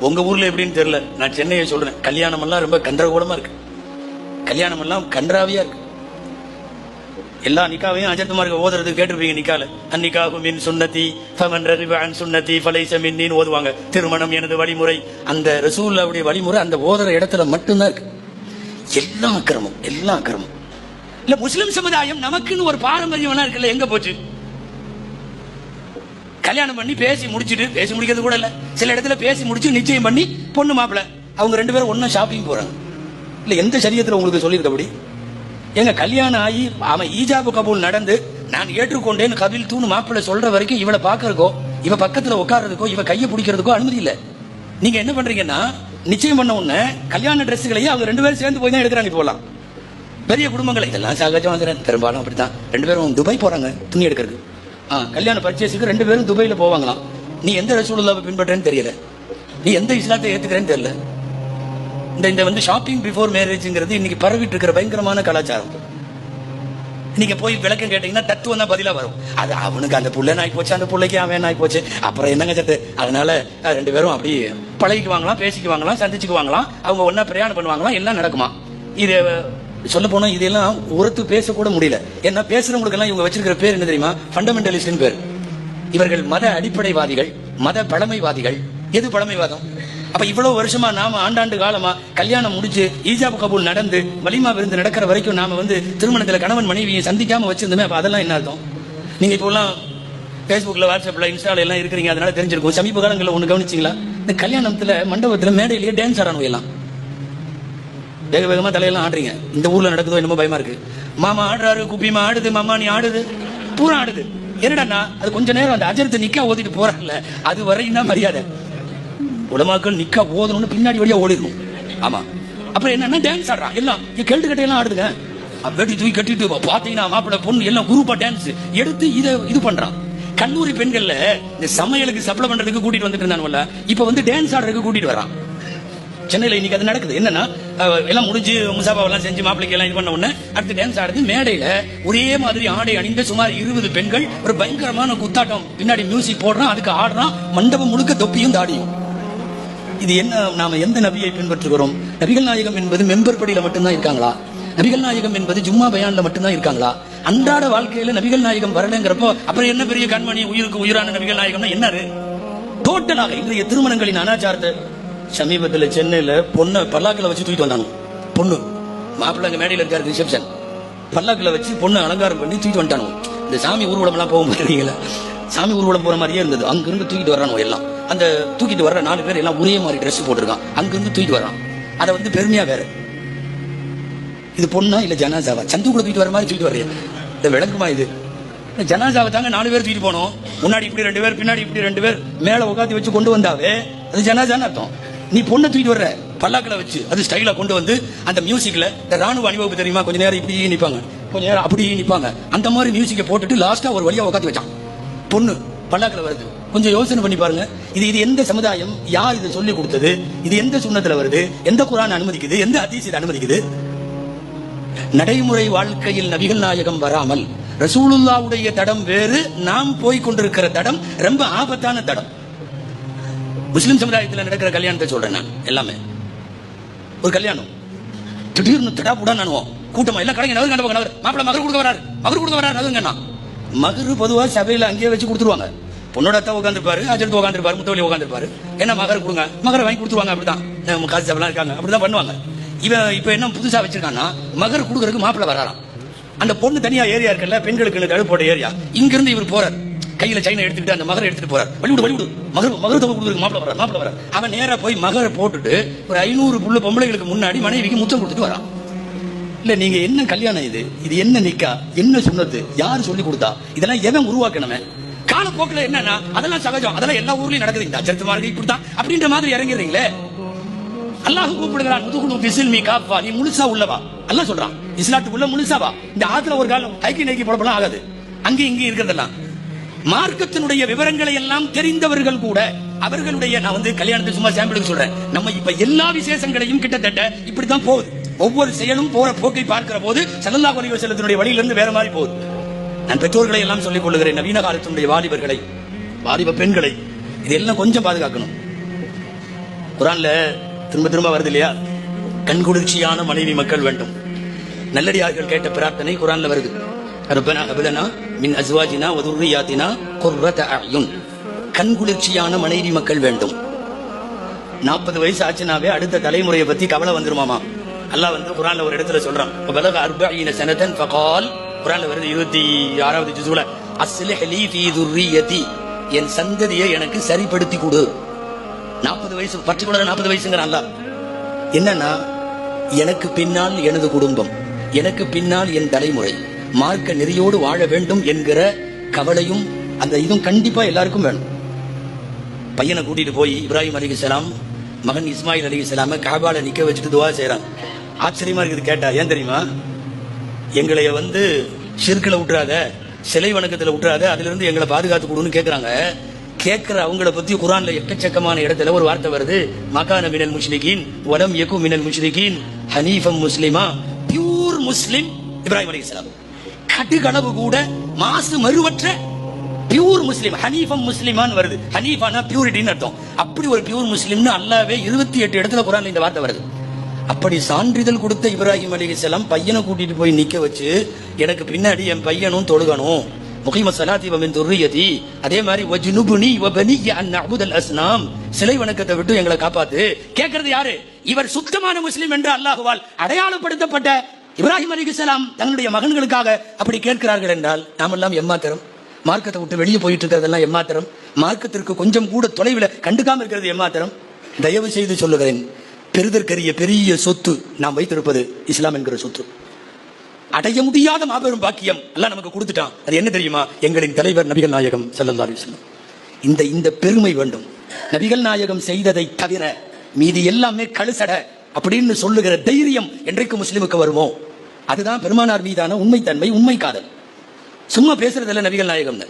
உங்க ஊர்ல எப்படின்னு தெரியல. நான் சென்னையை சொல்றேன். கல்யாணம் எல்லாம் ரொம்ப கன்றகோலமா இருக்கு. கல்யாணம் எல்லாம் கன்றாவியா இருக்கு. எல்லா நிக்காவையும் அஜத்துமாருக்கு ஓதுறது கேட்டிருப்பீங்க நிக்கால. அந்நிக்காகும் மின் சுன்னதி ஃபமன் ரரிபான் சுன்னதி ஃபலைச மின்னின்னு ஓதுவாங்க. திருமணம் எனது வழிமுறை. அந்த ரசூல்லாவுடைய வழிமுறை அந்த ஓதுற இடத்துல மட்டும்தான் இருக்கு. எல்லா அக்கிரமம் எல்லா அக்கிரமம். இல்ல முஸ்லிம் சமுதாயம் நமக்குன்னு ஒரு பாரம்பரியம் எல்லாம் இருக்குல்ல எங்க போச்சு? கல்யாணம் பண்ணி பேசி முடிச்சிட்டு பேசி முடிக்கிறது கூட இல்லை. சில இடத்துல பேசி முடிச்சு நிச்சயம் பண்ணி பொண்ணு மாப்பிள. அவங்க ரெண்டு பேரும் ஒன்றும் ஷாப்பிங் போகிறாங்க இல்லை எந்த சரியத்தில் உங்களுக்கு சொல்லியிருக்கபடி? எங்க கல்யாணம் ஆகி அவன் ஈஜாபு கபூல் நடந்து நான் ஏற்றுக்கொண்டேன்னு கபில் தூணு மாப்பிள்ளை சொல்ற வரைக்கும் இவளை பார்க்கறதுக்கோ இவ பக்கத்துல உட்கார்றதுக்கோ இவ கையை பிடிக்கிறதுக்கோ அனுமதி இல்லை. நீங்க என்ன பண்றீங்கன்னா நிச்சயம் பண்ண உடனே கல்யாண ட்ரெஸ்ஸுகளையும் அவங்க ரெண்டு பேரும் சேர்ந்து போய் தான் எடுக்கிறாங்க இப்போலாம். பெரிய குடும்பங்கள் இதெல்லாம் சகஜம் வந்துடுறேன் பெரும்பாலும் அப்படித்தான். ரெண்டு பேரும் துபாய் போறாங்க துணி எடுக்கிறதுக்கு. கல்யாண பர்ச்சேஸுக்கு ரெண்டு பேரும் துபாயில போவாங்களாம். நீ எந்த ரசூலுல்லாவை பின்பற்றேன்னு தெரியல. நீ எந்த இஸ்லாத்தை ஏத்துக்கிறேன்னு தெரியல. இந்த இந்த வந்து ஷாப்பிங் பிஃபோர் மேரேஜ்ங்கிறது இன்னைக்கு பரவிட்டு இருக்கிற பயங்கரமான கலாச்சாரம். நீங்க போய் விளக்கம் கேட்டீங்கன்னா தத்துவம் தான் பதிலா வரும். அது அவனுக்கு அந்த புள்ள நாய் போச்சு அந்த பிள்ளைக்கு அவன் நாய் போச்சு. அப்புறம் என்னங்க சத்து? அதனால ரெண்டு பேரும் அப்படி பழகிக்குவாங்களாம் பேசிக்குவாங்களாம் சந்திச்சுக்குவாங்களாம். அவங்க ஒன்னா பிரயாணம் பண்ணுவாங்களாம் எல்லாம் நடக்குமா? இது சொல்ல போனா இதெல்லாம் ஒருத்து பேசக்கூட முடியல. ஏன்னா பேசுறவங்களுக்கு எல்லாம் இவங்க வச்சிருக்கிற பேர் என்ன தெரியுமா? ஃபண்டமெண்டலிஸ்ட் பேர். இவர்கள் மத அடிப்படைவாதிகள் மத பழமைவாதிகள். எது பழமைவாதம்? அப்ப இவ்வளவு வருஷமா நாம ஆண்டாண்டு காலமா கல்யாணம் முடிச்சு ஈஜாப் கபூல் நடந்து வலிமா விருந்து நடக்கிற வரைக்கும் நாம வந்து திருமணத்துல கணவன் மனைவியை சந்திக்காம வச்சிருந்தோமே அப்ப அதெல்லாம் என்ன அர்த்தம்? நீங்க இப்போ எல்லாம் Facebookல வாட்ஸ்அப்ல இன்ஸ்டால எல்லாம் இருக்கிறீங்க அதனால தெரிஞ்சிருக்கும். சமீப காலங்களில் ஒன்று கவனிச்சிங்களா? இந்த கல்யாணத்துல மண்டபத்துல மேடையிலேயே டான்ஸ் ஆடணும் எல்லாம் வேக வேகமா தலையெல்லாம் ஆடுறீங்க இந்த ஊர்ல நடக்குதோ என்னமோ பயமா இருக்கு. மாமா ஆடுறாரு குப்பிமா ஆடுது மாமா நீ ஆடுது. பூரா ஆடுது. என்னடா அது கொஞ்ச நேரம் அந்த அஜரத்தை நிக்கா ஓதிட்டு போறாங்கல்ல அது வரையும் தான் மரியாதை. உலமாக்கள் நிக்கா ஓதணும்னு பின்னாடி வழியா ஓடிடணும். ஆமா. அப்புறம் என்னன்னா டான்ஸ் ஆடுறான். எல்லாம் இங்க கெல்ட்டு கட்டையெல்லாம் ஆடுதுங்க. வெட்டி தூக்கி கட்டிட்டு பாத்தீங்கன்னா மாப்பிள்ள பொண்ணு எல்லாம் குரூப்பா டான்ஸ் எடுத்து இதை இது பண்றான். கல்லூரி பெண்கள்ல இந்த சமையலுக்கு சப்ளை பண்றதுக்கு கூட்டிட்டு வந்துட்டு இருந்தானுவல்ல இப்ப வந்து டான்ஸ் ஆடுறதுக்கு கூட்டிட்டு வரான். சென்னையில இன்னைக்கு அது நடக்குது. என்னன்னா எல்லாம் முடிஞ்சு முசாபாவெல்லாம் செஞ்சு மாப்பிளைக்கு எல்லாம் இது பண்ண உடனே அடுத்து டான்ஸ் ஆடுது. மேடையில ஒரே மாதிரி ஆடை அணிந்த சுமார் இருபது பெண்கள் ஒரு பயங்கரமான குத்தாட்டம். பின்னாடி மியூசிக் போடுறான் அதுக்கு ஆடுறான். மண்டபம் முழுக்க தொப்பியும் தாடியும். இது என்ன நாம எந்த நபியை பின்பற்றுகிறோம்? நபிகள் நாயகம் என்பது மெம்பர் படியில மட்டும்தான் இருக்காங்களா? நபிகள் நாயகம் என்பது ஜும்மா பயான்ல மட்டும்தான் இருக்காங்களா? அன்றாட வாழ்க்கையில நபிகள் நாயகம் வரலங்கிறப்போ அப்புறம் என்ன பெரிய கண்மணி உயிருக்கு உயிரான நபிகள் நாயகம்னா என்ன டோட்டலாக இன்றைய திருமணங்களின் அனாச்சாரத்தை சமீபத்தில் சென்னையில் பொண்ணை பல்லாக்கில் வச்சு தூக்கிட்டு வந்தாங்க பொண்ணு. மாப்பிள்ளை அங்கே மேடையில் இருக்காரு ரிசப்ஷன். பல்லாக்கில் வச்சு பொண்ணு அலங்காரம் பண்ணி தூக்கிட்டு வந்துட்டானு இந்த சாமி ஊர்வலம்லாம் போக மாட்டீங்களா சாமி ஊர்வலம் போகிற மாதிரியே இருந்தது. அங்கிருந்து தூக்கிட்டு வர்றானு எல்லாம். அந்த தூக்கிட்டு வர்ற நாலு பேர் எல்லாம் ஒரே மாதிரி ட்ரெஸ் போட்டிருக்கான். அங்கிருந்து தூக்கிட்டு வர்றான். அதை வந்து பெருமையாக வேறு. இது பொண்ணா இல்லை ஜனாசாவா? சந்துக்குள்ள தூக்கிட்டு வர மாதிரி தூக்கிட்டு வர்றியா? இந்த விளக்குமா இது? ஜனாசாவை தாங்க நாலு பேர் தூக்கிட்டு போனோம். முன்னாடி இப்படி ரெண்டு பேர் பின்னாடி இப்படி ரெண்டு பேர் மேலே உட்காந்து வச்சு கொண்டு வந்தாவே அது ஜனாசான்னு அர்த்தம். நீ பொண்ணை தூக்கிட்டு வர்ற. பல்லாக்களை வச்சு அது ஸ்டைலா கொண்டு வந்து அந்த மியூசிக்ல இந்த ராணுவ அணிவகுப்பு தெரியுமா? கொஞ்ச நேரம் இப்படி நிப்பாங்க. கொஞ்ச நேரம் அப்படி நிப்பாங்க. அந்த மாதிரி மியூசிக்கை போட்டுட்டு லாஸ்டா ஒரு வழியா உட்காந்து வச்சான். பொண்ணு பல்லாக்கில் வருது. கொஞ்சம் யோசனை பண்ணி பாருங்க. இது இது எந்த சமுதாயம்? யார் இதை சொல்லி கொடுத்தது? இது எந்த சுண்ணத்துல வருது? எந்த குரான் அனுமதிக்குது? எந்த அதிசயத்தை அனுமதிக்குது? நடைமுறை வாழ்க்கையில் நபிகள் நாயகம் வராமல் ரசூலுல்லாவுடைய தடம் வேறு நாம் போய் கொண்டிருக்கிற தடம் ரொம்ப ஆபத்தான தடம். முஸ்லிம் சமுதாயத்தில் நடக்கிற கல்யாணத்தை சொல்றேன் நான் எல்லாமே. ஒரு கல்யாணம். திடீர்னு திடா புடா நானுவோம் கூட்டமா எல்லாம் கடைங்க நகர் கண்டவங்க நகர். மாப்பிள்ள மகர் கொடுக்க வராரு. மகர் கொடுக்க வராரு நகருங்கண்ணா மகரு பொதுவா சபையில அங்கேயே வச்சு கொடுத்துருவாங்க. பொண்ணோட அத்தா உட்காந்துருப்பாரு அஜர்த்து உட்காந்துருப்பாரு முத்தவழி உட்காந்துருப்பாரு என்ன மகர் கொடுங்க மகரை வாங்கி கொடுத்துருவாங்க அப்படிதான். நம்ம காசு சபைலாம் இருக்காங்க? அப்படிதான் பண்ணுவாங்க. இவன் இப்போ என்ன புதுசா வச்சிருக்கான்னா மகர் கொடுக்கறதுக்கு மாப்பிள்ள வராராம். அந்த பொண்ணு தனியா ஏரியா இருக்குல்ல பெண்களுக்கு தடுப்போட ஏரியா. இங்கிருந்து இவர் போறார். கையில சைனை எடுத்துக்கிட்டு அந்த மகரை எடுத்துட்டு போறார். வழிவிடு வழிவிடு மகர் மகர் தொகை கொடுக்குறதுக்கு மாப்பிள்ள வரார் மாப்பிள்ள வரார் அவன் நேரா போய் மகரை போட்டுட்டு ஒரு ஐநூறு புள்ள பொம்பளைகளுக்கு முன்னாடி மனைவிக்கு முத்தம் கொடுத்துட்டு வரான். இல்ல நீங்க என்ன கல்யாணம் இது? இது என்ன நிக்கா? என்ன சொன்னது யாரு சொல்லி கொடுத்தா? இதெல்லாம் எவன் உருவாக்கணுமே காலப்போக்கில் என்னன்னா அதெல்லாம் சகஜம். அதெல்லாம் எல்லா ஊர்லயும் நடக்குது. இந்த அச்சரத்து மாதிரி இப்படித்தான். அப்படின்ற மாதிரி இறங்கிறீங்களே அல்லாஹ் கூப்பிடுகிறான் முதுகுழு பிசில்மி காப்பா நீ முழுசா உள்ளவா? அல்லாஹ் சொல்றான் இஸ்லாத்துக்குள்ள முழுசாவா? இந்த ஆத்துல ஒரு காலம் ஐக்கி நைக்கி போடப்பெல்லாம் ஆகாது. அங்கே இங்கே இருக்கிறதெல்லாம். மார்க்கத்தினுடைய விவரங்களை எல்லாம் தெரிந்தவர்கள் கூட அவர்களுடைய நான் வந்து கல்யாணத்தை சும்மா சாம்பிளுக்கு சொல்றேன். நம்ம இப்ப எல்லா விசேஷங்களையும் கிட்டத்தட்ட இப்படித்தான் போகுது. ஒவ்வொரு செயலும் போற போக்கை பார்க்கிற போது சல்லல்லா குறைவு செல்லத்தினுடைய வழியிலிருந்து வேற மாதிரி போகுது. நான் பெற்றோர்களை எல்லாம் சொல்லிக் கொள்ளுகிறேன் நவீன காலத்தினுடைய வாலிபர்களை வாலிப பெண்களை. இதெல்லாம் கொஞ்சம் பாதுகாக்கணும். குரான்ல திரும்ப திரும்ப வருது இல்லையா? கண்குளிர்ச்சியான மனைவி மக்கள் வேண்டும். நல்லடியார்கள் கேட்ட பிரார்த்தனை குரான்ல வருது. ரப்பனா அபலனா மின் அஸ்வாஜினா வதுர்ரியாத்தினா குர்ரத அயுன் கண்குளிர்ச்சியான மனைவி மக்கள் வேண்டும். நாற்பது வயசு ஆச்சுனாவே அடுத்த தலைமுறையை பத்தி கவலை வந்துருமாமா? அல்லாஹ் வந்து குரான்ல ஒரு இடத்துல சொல்றான். பலக அர்பஈன சனதன் ஃபகால். குரான்ல வருது இருபத்தி ஆறாவது ஜிசுல அஸ்லிஹ் ஃபீ துர்ரியதி என் சந்ததியை எனக்கு சரிப்படுத்தி கொடு. நாற்பது வயசு பர்டிகுலரா நாற்பது வயசுங்கிறான் அல்லாஹ். என்னன்னா எனக்கு பின்னால் எனது குடும்பம் எனக்கு பின்னால் என் தலைமுறை. மார்க்க நெறியோடு வாழ வேண்டும் என்கிற கவலையும் அந்த இதுவும் கண்டிப்பா எல்லாருக்கும் வேணும். பையனை கூட்டிட்டு போய் இப்ராஹிம் அலிகலாம் மகன் இஸ்மாயில் அலிகலாம காபால நிக்க வச்சுட்டு துவா செய்யறான் ஆச்சரியமா இருக்குது கேட்டா ஏன் தெரியுமா? எங்களைய வந்து சிறுக்கில் விட்டுறாத சிலை வணக்கத்துல விட்டுறாத அதுல இருந்து எங்களை பாதுகாத்து கொடுன்னு கேட்கறாங்க கேட்கிற அவங்கள பத்தி குரான்ல எக்கச்சக்கமான இடத்துல ஒரு வார்த்தை வருது. மகான மினல் முஷ்ரிகீன் வலம் எக்கு மினல் முஷ்ரிகீன் ஹனீஃபம் முஸ்லிமா பியூர் முஸ்லிம் இப்ராஹிம் அலிகலாம் கடுகளவு கூட மாசு மறுவற்ற பியூர் முஸ்லீம் ஹனீஃபம் முஸ்லிமான் வருது. ஹனீஃபானா பியூரிட்டின்னு அர்த்தம். அப்படி ஒரு பியூர் முஸ்லீம்னு அல்லாவே இருபத்தி எட்டு இடத்துல குரான் இந்த வார்த்தை வருது. அப்படி சான்றிதழ் கொடுத்த இப்ராஹிம் அலிகலாம் பையனை கூட்டிட்டு போய் நிக்க வச்சு எனக்கு பின்னாடி என் பையனும் தொழுகணும். முகிம சலாத்திவமின் துர்ரியதி அதே மாதிரி வஜ்னுபுனி வபனி அன் அபுதல் அஸ்னாம். சிலை வணக்கத்தை விட்டு எங்களை காப்பாத்து. கேட்கறது யாரு? இவர் சுத்தமான முஸ்லீம் என்று அல்லாஹுவால் அடையாளப்படுத்தப்பட்ட இப்ராஹிம் அலிகலாம் தங்களுடைய மகன்களுக்காக அப்படி கேட்கிறார்கள் என்றால் நாமெல்லாம் எம்மாத்திரம். மார்க்கத்தை விட்டு வெளியே போயிட்டு இருக்கிறதெல்லாம் எம்மாத்திரம். மார்க்கத்திற்கு கொஞ்சம் கூட தொலைவில் கண்டுக்காம இருக்கிறது எம்மாத்திரம். தயவு செய்து சொல்லுகிறேன் பெறுதற்கரிய பெரிய சொத்து நாம் வைத்திருப்பது இஸ்லாம் என்கிற சொத்து. அடைய முடியாத மாபெரும் பாக்கியம் எல்லாம் நமக்கு கொடுத்துட்டான். அது என்ன தெரியுமா? எங்களின் தலைவர் நபிகள் நாயகம் செல்லல்லா அலைஹி இந்த இந்த பெருமை வேண்டும். நபிகள் நாயகம் செய்ததை தவிர மீதி எல்லாமே கழுசட அப்படின்னு சொல்லுகிற தைரியம் என்றைக்கு முஸ்லிமுக்கு வருவோம் அதுதான் பெருமானார் மீதான உண்மைத்தன்மை உண்மை காதல் சும்மா பேசுறதில்ல நபிகள் நாயகம்னு.